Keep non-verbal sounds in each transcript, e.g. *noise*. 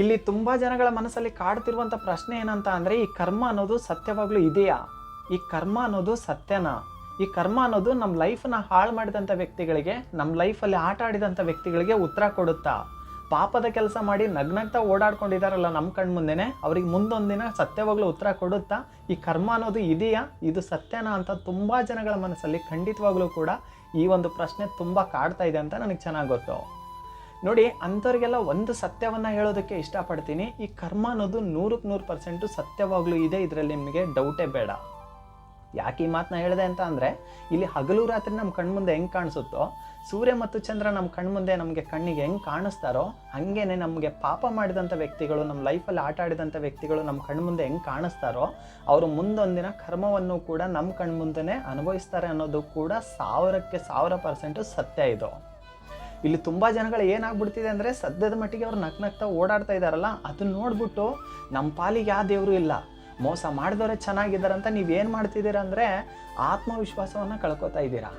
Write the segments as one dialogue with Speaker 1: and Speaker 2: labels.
Speaker 1: ಇಲ್ಲಿ ತುಂಬ ಜನಗಳ ಮನಸ್ಸಲ್ಲಿ ಕಾಡ್ತಿರುವಂಥ ಪ್ರಶ್ನೆ ಏನಂತ ಅಂದರೆ, ಈ ಕರ್ಮ ಅನ್ನೋದು ಸತ್ಯವಾಗ್ಲೂ ಇದೆಯಾ? ಈ ಕರ್ಮ ಅನ್ನೋದು ಸತ್ಯನಾ? ಈ ಕರ್ಮ ಅನ್ನೋದು ನಮ್ಮ ಲೈಫನ್ನ ಹಾಳು ಮಾಡಿದಂಥ ವ್ಯಕ್ತಿಗಳಿಗೆ ನಮ್ಮ ಲೈಫಲ್ಲಿ ಆಟ ಆಡಿದಂಥ ವ್ಯಕ್ತಿಗಳಿಗೆ ಉತ್ತರ ಕೊಡುತ್ತಾ? ಪಾಪದ ಕೆಲಸ ಮಾಡಿ ನಗ್ನಗ್ತಾ ಓಡಾಡ್ಕೊಂಡಿದಾರಲ್ಲ ನಮ್ಮ ಕಣ್ಣು ಮುಂದೆನೆ, ಅವ್ರಿಗೆ ಮುಂದೊಂದಿನ ಸತ್ಯವಾಗ್ಲೂ ಉತ್ತರ ಕೊಡುತ್ತಾ? ಈ ಕರ್ಮ ಅನ್ನೋದು ಇದೆಯಾ? ಇದು ಸತ್ಯನಾ ಅಂತ ತುಂಬ ಜನಗಳ ಮನಸ್ಸಲ್ಲಿ ಖಂಡಿತವಾಗ್ಲೂ ಕೂಡ ಈ ಒಂದು ಪ್ರಶ್ನೆ ತುಂಬ ಕಾಡ್ತಾ ಇದೆ ಅಂತ ನನಗೆ ಚೆನ್ನಾಗಿ ಗೊತ್ತು. ನೋಡಿ, ಅಂಥವ್ರಿಗೆಲ್ಲ ಒಂದು ಸತ್ಯವನ್ನು ಹೇಳೋದಕ್ಕೆ ಇಷ್ಟಪಡ್ತೀನಿ. ಈ ಕರ್ಮ ಅನ್ನೋದು ನೂರಕ್ಕೆ ನೂರು ಪರ್ಸೆಂಟು ಸತ್ಯವಾಗಲೂ ಇದೆ. ಇದರಲ್ಲಿ ನಿಮಗೆ ಡೌಟೇ ಬೇಡ. ಯಾಕೆ ಈ ಮಾತನ್ನ ಹೇಳಿದೆ ಅಂತ ಅಂದರೆ, ಇಲ್ಲಿ ಹಗಲು ರಾತ್ರಿ ನಮ್ಮ ಕಣ್ಮುಂದೆ ಹೆಂಗೆ ಕಾಣಿಸುತ್ತೋ, ಸೂರ್ಯ ಮತ್ತು ಚಂದ್ರ ನಮ್ಮ ಕಣ್ಮುಂದೆ ನಮಗೆ ಕಣ್ಣಿಗೆ ಹೆಂಗೆ ಕಾಣಿಸ್ತಾರೋ, ಹಾಗೇನೆ ನಮಗೆ ಪಾಪ ಮಾಡಿದಂಥ ವ್ಯಕ್ತಿಗಳು ನಮ್ಮ ಲೈಫಲ್ಲಿ ಆಟ ಆಡಿದಂಥ ವ್ಯಕ್ತಿಗಳು ನಮ್ಮ ಕಣ್ಮುಂದೆ ಹೆಂಗೆ ಕಾಣಿಸ್ತಾರೋ, ಅವರು ಮುಂದೊಂದಿನ ಕರ್ಮವನ್ನು ಕೂಡ ನಮ್ಮ ಕಣ್ಮುಂದೆನೇ ಅನುಭವಿಸ್ತಾರೆ ಅನ್ನೋದು ಕೂಡ ಸಾವಿರಕ್ಕೆ ಸಾವಿರ ಪರ್ಸೆಂಟು ಸತ್ಯ ಇದು. ಇಲ್ಲಿ ತುಂಬ ಜನಗಳು ಏನಾಗ್ಬಿಡ್ತಿದೆ ಅಂದರೆ ಸದ್ಯದ ಮಟ್ಟಿಗೆ ಅವ್ರು ನಕ್ ನಗ್ತಾ ಓಡಾಡ್ತಾ ಇದ್ದಾರಲ್ಲ ಅದನ್ನ ನೋಡ್ಬಿಟ್ಟು ನಮ್ಮ ಪಾಲಿಗೆ ಯಾವ ದೇವರು ಇಲ್ಲ. ಮೋಸ ಮಾಡಿದವರೇ ಚೆನ್ನಾಗಿದ್ದಾರೆ ಅಂತ ನೀವೇನು ಮಾಡ್ತಿದ್ದೀರಾ ಅಂದರೆ ಆತ್ಮವಿಶ್ವಾಸವನ್ನು ಕಳ್ಕೊತಾ ಇದ್ದೀರಾ.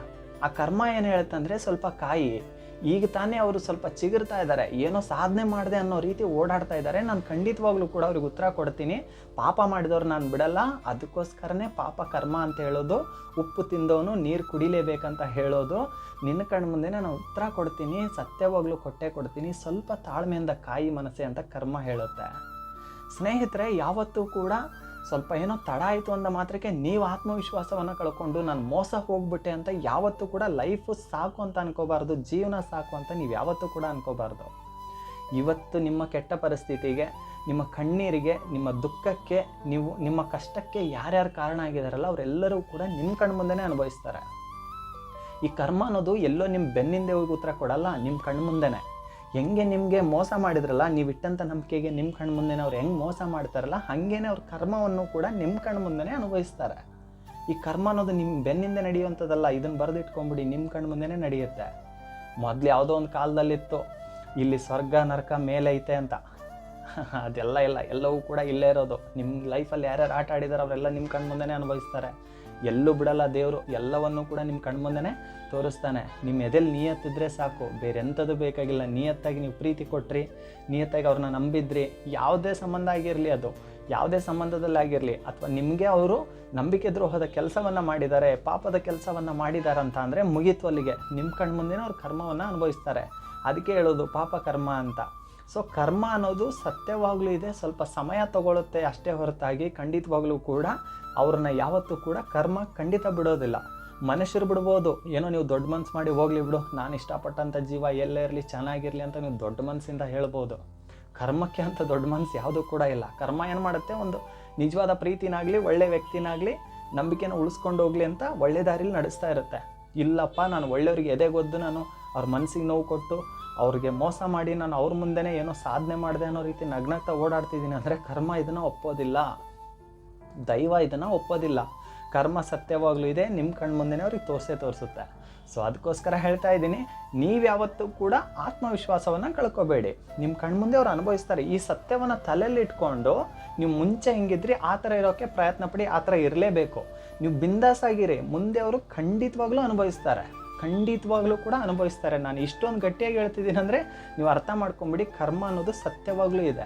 Speaker 1: ಆ ಕರ್ಮ ಏನು ಹೇಳುತ್ತಂದರೆ ಸ್ವಲ್ಪ ಕಾಯಿ. ಈಗ ತಾನೇ ಅವರು ಸ್ವಲ್ಪ ಚಿಗುರ್ತಾ ಇದ್ದಾರೆ. ಏನೋ ಸಾಧನೆ ಮಾಡಿದೆ ಅನ್ನೋ ರೀತಿ ಓಡಾಡ್ತಾ ಇದ್ದಾರೆ. ನಾನು ಖಂಡಿತವಾಗ್ಲೂ ಕೂಡ ಅವ್ರಿಗೆ ಉತ್ತರ ಕೊಡ್ತೀನಿ. ಪಾಪ ಮಾಡಿದವ್ರು ನಾನು ಬಿಡಲ್ಲ. ಅದಕ್ಕೋಸ್ಕರನೇ ಪಾಪ ಕರ್ಮ ಅಂತ ಹೇಳೋದು, ಉಪ್ಪು ತಿಂದವನು ನೀರು ಕುಡಿಲೇಬೇಕಂತ ಹೇಳೋದು. ನಿನ್ನ ಕಣ್ಣು ಮುಂದೆ ನಾನು ಉತ್ತರ ಕೊಡ್ತೀನಿ. ಸತ್ಯವಾಗ್ಲೂ ಕೊಟ್ಟೆ ಕೊಡ್ತೀನಿ. ಸ್ವಲ್ಪ ತಾಳ್ಮೆಯಿಂದ ಕಾಯಿ ಮನಸ್ಸೆ ಅಂತ ಕರ್ಮ ಹೇಳುತ್ತೆ. ಸ್ನೇಹಿತರೆ, ಯಾವತ್ತೂ ಕೂಡ ಸ್ವಲ್ಪ ಏನೋ ತಡ ಆಯಿತು ಅಂದ ಮಾತ್ರಕ್ಕೆ ನೀವು ಆತ್ಮವಿಶ್ವಾಸವನ್ನು ಕಳ್ಕೊಂಡು ನಾನು ಮೋಸ ಹೋಗ್ಬಿಟ್ಟೆ ಅಂತ ಯಾವತ್ತೂ ಕೂಡ ಲೈಫು ಸಾಕು ಅಂತ ಅನ್ಕೋಬಾರ್ದು, ಜೀವನ ಸಾಕು ಅಂತ ನೀವು ಯಾವತ್ತೂ ಕೂಡ ಅನ್ಕೋಬಾರ್ದು. ಇವತ್ತು ನಿಮ್ಮ ಕೆಟ್ಟ ಪರಿಸ್ಥಿತಿಗೆ, ನಿಮ್ಮ ಕಣ್ಣೀರಿಗೆ, ನಿಮ್ಮ ದುಃಖಕ್ಕೆ, ನೀವು ನಿಮ್ಮ ಕಷ್ಟಕ್ಕೆ ಯಾರ್ಯಾರು ಕಾರಣ ಆಗಿದಾರಲ್ಲ ಅವರೆಲ್ಲರೂ ಕೂಡ ನಿಮ್ಮ ಕಣ್ಣು ಮುಂದೆನೇ ಅನುಭವಿಸ್ತಾರೆ. ಈ ಕರ್ಮ ಅನ್ನೋದು ಎಲ್ಲೋ ನಿಮ್ಮ ಬೆನ್ನಿಂದೆ ಹೋಗಿ ಉತ್ತರ ಕೊಡಲ್ಲ ನಿಮ್ಮ ಕಣ್ಣು ಮುಂದೆನೆ. ಹೆಂಗೆ ನಿಮಗೆ ಮೋಸ ಮಾಡಿದ್ರಲ್ಲ, ನೀವು ಇಟ್ಟಂಥ ನಂಬಿಕೆಗೆ ನಿಮ್ಮ ಕಣ್ಣು ಮುಂದೆ ಅವ್ರು ಹೆಂಗೆ ಮೋಸ ಮಾಡ್ತಾರಲ್ಲ, ಹಾಗೇನೆ ಅವ್ರ ಕರ್ಮವನ್ನು ಕೂಡ ನಿಮ್ಮ ಕಣ್ಣು ಮುಂದೆನೇ ಅನುಭವಿಸ್ತಾರೆ. ಈ ಕರ್ಮ ಅನ್ನೋದು ನಿಮ್ಮ ಬೆನ್ನಿಂದ ನಡೆಯುವಂಥದ್ದಲ್ಲ ಇದನ್ನು ಬರೆದಿಟ್ಕೊಂಬಿಡಿ ನಿಮ್ಮ ಕಣ್ಣು ಮುಂದೆನೇ ನಡೆಯುತ್ತೆ. ಮೊದಲು ಯಾವುದೋ ಒಂದು ಕಾಲದಲ್ಲಿತ್ತು, ಇಲ್ಲಿ ಸ್ವರ್ಗ, ನರಕ ಮೇಲೆ ಐತೆ ಅಂತ. *laughs* ಅದೆಲ್ಲ ಇಲ್ಲ, ಎಲ್ಲವೂ ಕೂಡ ಇಲ್ಲೇ ಇರೋದು. ನಿಮ್ಮ ಲೈಫಲ್ಲಿ ಯಾರ್ಯಾರು ಆಟ ಆಡಿದಾರೆ, ಅವರೆಲ್ಲ ನಿಮ್ಮ ಕಣ್ಣು ಮುಂದೆನೇ ಅನುಭವಿಸ್ತಾರೆ. ಎಲ್ಲೂ ಬಿಡಲ್ಲ ದೇವರು, ಎಲ್ಲವನ್ನೂ ಕೂಡ ನಿಮ್ಮ ಕಣ್ಮುಂದೆ ತೋರಿಸ್ತಾನೆ. ನಿಮ್ಮ ಎದೆಲ್ಲಿ ನಿಯತ್ತಿದ್ರೆ ಸಾಕು ಬೇರೆ ಎಂಥದ್ದು ಬೇಕಾಗಿಲ್ಲ. ನಿಯತ್ತಾಗಿ ನೀವು ಪ್ರೀತಿ ಕೊಟ್ರಿ, ನಿಯತ್ತಾಗಿ ಅವ್ರನ್ನ ನಂಬಿದ್ರಿ. ಯಾವುದೇ ಸಂಬಂಧ ಆಗಿರಲಿ ಅದು, ಯಾವುದೇ ಸಂಬಂಧದಲ್ಲಾಗಿರಲಿ ಅಥವಾ ನಿಮಗೆ ಅವರು ನಂಬಿಕೆ ದ್ರೋಹದ ಕೆಲಸವನ್ನು ಮಾಡಿದ್ದಾರೆ, ಪಾಪದ ಕೆಲಸವನ್ನು ಮಾಡಿದ್ದಾರೆ ಅಂತ ಅಂದರೆ ಮುಗಿತು ಅಲ್ಲಿಗೆ. ನಿಮ್ಮ ಕಣ್ಮುಂದಿನ ಅವ್ರು ಕರ್ಮವನ್ನು ಅನುಭವಿಸ್ತಾರೆ. ಅದಕ್ಕೆ ಹೇಳೋದು ಪಾಪ ಕರ್ಮ ಅಂತ. ಸೊ ಕರ್ಮ ಅನ್ನೋದು ಸತ್ಯವಾಗಲೂ ಇದೆ, ಸ್ವಲ್ಪ ಸಮಯ ತಗೊಳ್ಳುತ್ತೆ ಅಷ್ಟೇ ಹೊರತಾಗಿ, ಖಂಡಿತವಾಗ್ಲೂ ಕೂಡ ಅವ್ರನ್ನ ಯಾವತ್ತೂ ಕೂಡ ಕರ್ಮ ಖಂಡಿತ ಬಿಡೋದಿಲ್ಲ. ಮನುಷ್ಯರು ಬಿಡ್ಬೋದು. ಏನೋ ನೀವು ದೊಡ್ಡ ಮನ್ಸು ಮಾಡಿ ಹೋಗ್ಲಿ ಬಿಡು. ನಾನು ಇಷ್ಟಪಟ್ಟಂಥ ಜೀವ ಎಲ್ಲೇ ಇರಲಿ, ಚೆನ್ನಾಗಿರಲಿ ಅಂತ ನೀವು ದೊಡ್ಡ ಮನಸ್ಸಿಂದ ಹೇಳ್ಬೋದು. ಕರ್ಮಕ್ಕೆ ಅಂತ ದೊಡ್ಡ ಮನಸ್ಸು ಯಾವುದೂ ಕೂಡ ಇಲ್ಲ. ಕರ್ಮ ಏನು ಮಾಡುತ್ತೆ? ಒಂದು ನಿಜವಾದ ಪ್ರೀತಿನಾಗಲಿ, ಒಳ್ಳೆ ವ್ಯಕ್ತಿನಾಗಲಿ, ನಂಬಿಕೆನ ಉಳಿಸ್ಕೊಂಡು ಹೋಗ್ಲಿ ಅಂತ ಒಳ್ಳೆ ದಾರಿಲಿ ನಡೆಸ್ತಾ ಇರುತ್ತೆ. ಇಲ್ಲಪ್ಪ, ನಾನು ಒಳ್ಳೆಯವ್ರಿಗೆ ಎದೆಗೊದ್ದು ನಾನು ಅವ್ರ ಮನಸ್ಸಿಗೆ ನೋವು ಕೊಟ್ಟು ಅವ್ರಿಗೆ ಮೋಸ ಮಾಡಿ ನಾನು ಅವ್ರ ಮುಂದೆನೇ ಏನೋ ಸಾಧನೆ ಮಾಡಿದೆ ಅನ್ನೋ ರೀತಿ ನಗ್ನಗ್ತಾ ಓಡಾಡ್ತಿದ್ದೀನಿ. ಅಂದರೆ ಕರ್ಮ ಇದನ್ನು ಒಪ್ಪೋದಿಲ್ಲ. ದೈವ ಇದನ್ನು ಒಪ್ಪೋದಿಲ್ಲ. ಕರ್ಮ ಸತ್ಯವಾಗ್ಲೂ ಇದೆ ನಿಮ್ಮ ಕಣ್ಣು ಮುಂದೆನೇ ಅವ್ರಿಗೆ ತೋರಿಸೇ ತೋರಿಸುತ್ತೆ. ಸೊ ಅದಕ್ಕೋಸ್ಕರ ಹೇಳ್ತಾ ಇದ್ದೀನಿ, ನೀವು ಯಾವತ್ತೂ ಕೂಡ ಆತ್ಮವಿಶ್ವಾಸವನ್ನು ಕಳ್ಕೊಬೇಡಿ. ನಿಮ್ಮ ಕಣ್ಮುಂದೆ ಅವ್ರು ಅನುಭವಿಸ್ತಾರೆ, ಈ ಸತ್ಯವನ್ನು ತಲೆಯಲ್ಲಿ ಇಟ್ಕೊಂಡು ನೀವು ಮುಂಚೆ ಹಿಂಗಿದ್ರಿ, ಆ ಥರ ಇರೋಕ್ಕೆ ಪ್ರಯತ್ನ ಪಡಿ, ಆ ಥರ ಇರಲೇಬೇಕು. ನೀವು ಬಿಂದಾಸಾಗಿರಿ ಮುಂದೆ ಅವರು ಖಂಡಿತವಾಗ್ಲೂ ಅನುಭವಿಸ್ತಾರೆ. ಖಂಡಿತವಾಗ್ಲೂ ಕೂಡ ಅನುಭವಿಸ್ತಾರೆ. ನಾನು ಇಷ್ಟೊಂದು ಗಟ್ಟಿಯಾಗಿ ಹೇಳ್ತಿದ್ದೀನಿ ಅಂದರೆ, ನೀವು ಅರ್ಥ ಮಾಡ್ಕೊಂಬಿಡಿ, ಕರ್ಮ ಅನ್ನೋದು ಸತ್ಯವಾಗ್ಲೂ ಇದೆ.